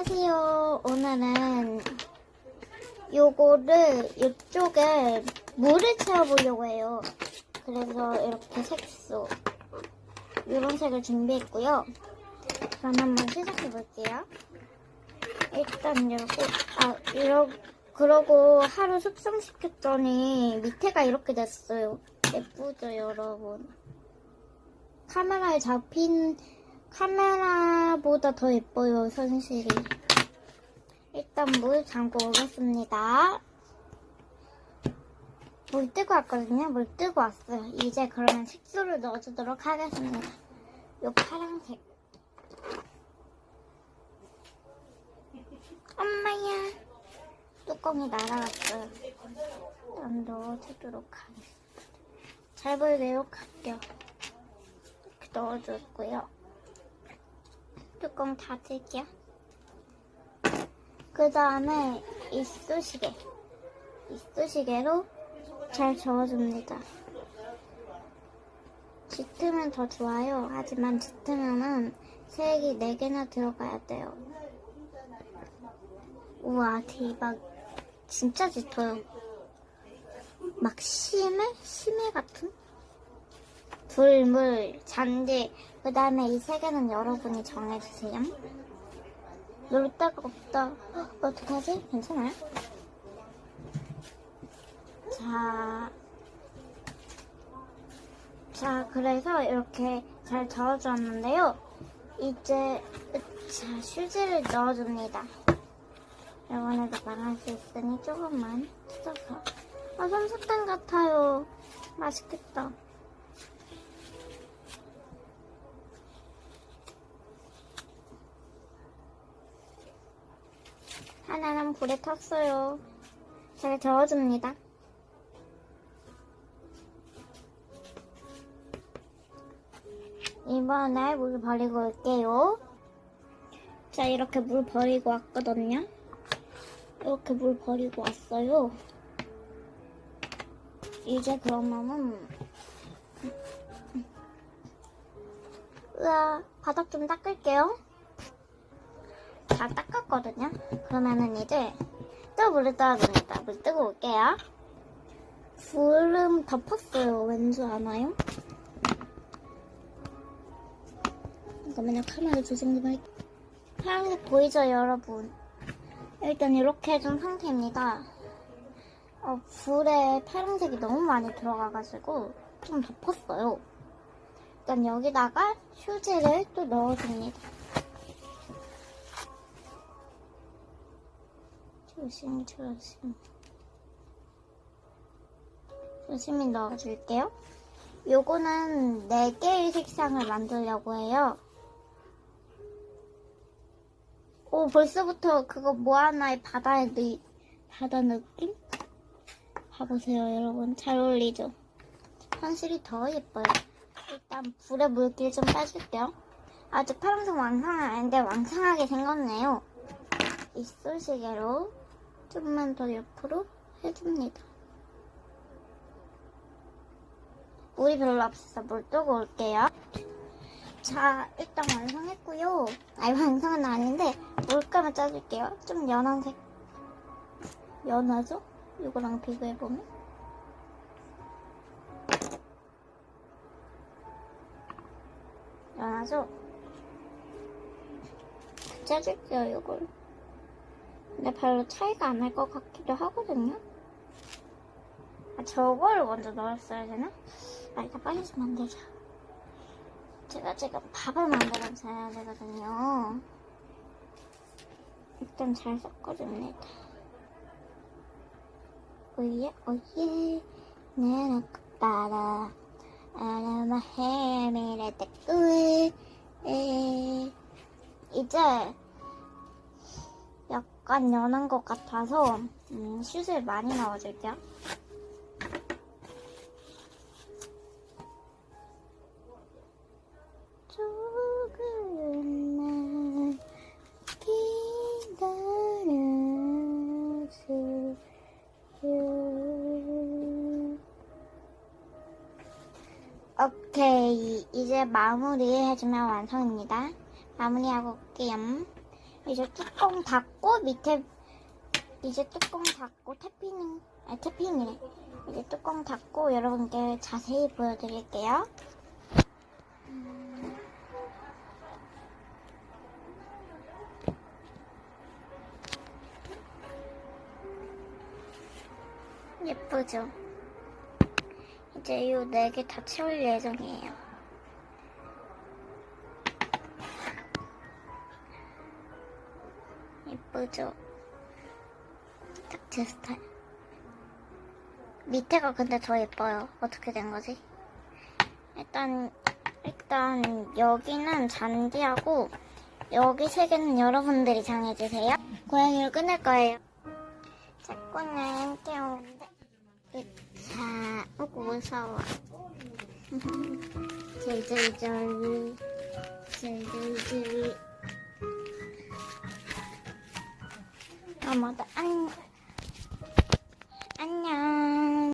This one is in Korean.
안녕하세요. 오늘은 요거를 이쪽에 물을 채워보려고 해요. 그래서 이렇게 색소 이런 색을 준비했고요. 그럼 한번 시작해 볼게요. 일단 이렇게 아 이러 그러고 하루 숙성시켰더니 밑에가 이렇게 됐어요. 예쁘죠 여러분? 카메라에 잡힌 카메라보다 더 예뻐요, 선실이. 일단 물 담고 오겠습니다. 물 뜨고 왔거든요. 물 뜨고 왔어요. 이제 그러면 색소를 넣어주도록 하겠습니다. 요 파란색. 엄마야. 뚜껑이 날아갔어요. 일단 넣어주도록 하겠습니다. 잘 보이게 이렇게 할게요. 이렇게 넣어줬고요. 뚜껑 닫을게요. 그 다음에 이쑤시개. 이쑤시개로 잘 저어줍니다. 짙으면 더 좋아요. 하지만 짙으면은 색이 4개나 들어가야 돼요. 우와, 대박. 진짜 짙어요. 막 심해? 심해 같은? 불, 물, 잔디, 그 다음에 이 세 개는 여러분이 정해주세요. 놀 데가 없다. 헉, 어떡하지? 괜찮아요? 자, 자, 그래서 이렇게 잘 저어주었는데요. 이제, 자, 휴지를 넣어줍니다. 이번에도 망할 수 있으니 조금만 뜯어서. 아, 솜사탕 같아요. 맛있겠다. 하나는 불에 탔어요. 잘 저어줍니다. 이번에 물 버리고 올게요. 자, 이렇게 물 버리고 왔거든요. 이렇게 물 버리고 왔어요. 이제 그러면은, 으아, 바닥 좀 닦을게요. 다 닦았거든요. 그러면은 이제 또 물을 떠줍니다. 물 뜨고 올게요. 불은 덮었어요. 왠지 아나요? 잠깐만요. 카메라 조정 좀 할게요. 파란색 보이죠, 여러분? 일단 이렇게 해준 상태입니다. 어, 불에 파란색이 너무 많이 들어가가지고 좀 덮었어요. 일단 여기다가 휴지를 또 넣어줍니다. 조심, 조심. 조심히 넣어줄게요. 요거는 4개의 색상을 만들려고 해요. 오, 벌써부터 그거 모아나의 바다의 느, 바다 느낌? 봐보세요, 여러분. 잘 어울리죠? 현실이 더 예뻐요. 일단 불에 물길 좀 빼줄게요. 아직 파란색 왕성은 아닌데 왕성하게 생겼네요. 이쑤시개로 좀만 더 옆으로 해줍니다. 물이 별로 없어서 물 뜨고 올게요. 자, 일단 완성했고요. 아니, 완성은 아닌데 물감을 짜줄게요. 좀 연한 색. 연하죠? 이거랑 비교해보면. 연하죠? 짜줄게요, 이걸. 근데 별로 차이가 안 날 것 같기도 하거든요. 아, 저거를 먼저 넣었어야 되나? 아, 이따 빨리 좀 만들자. 제가 지금 밥을 만들어서 해야 되거든요. 일단 잘 섞어줍니다. 오예, 오예, 내는 따라, 아라마 해미를 때꾸에, 이제 약간 연한 것 같아서 음, 슈즈를 많이 넣어줄게요. 오케이, 이제 마무리 해주면 완성입니다. 마무리하고 올게요. 이제 뚜껑 닫고 밑에 이제 뚜껑 닫고 태핑 아 태핑이래 이제 뚜껑 닫고 여러분께 자세히 보여드릴게요. 음. 예쁘죠? 이제 이 네 개 다 채울 예정이에요. 예쁘죠? 딱 제 스타일. 밑에가 근데 더 예뻐요. 어떻게 된 거지? 일단, 일단, 여기는 잔디하고, 여기 세 개는 여러분들이 정해주세요. 고양이를 끊을 거예요. 제 거는 귀여운데. 자, 오고 무서워. 질질질, 질질질. 妈妈的爱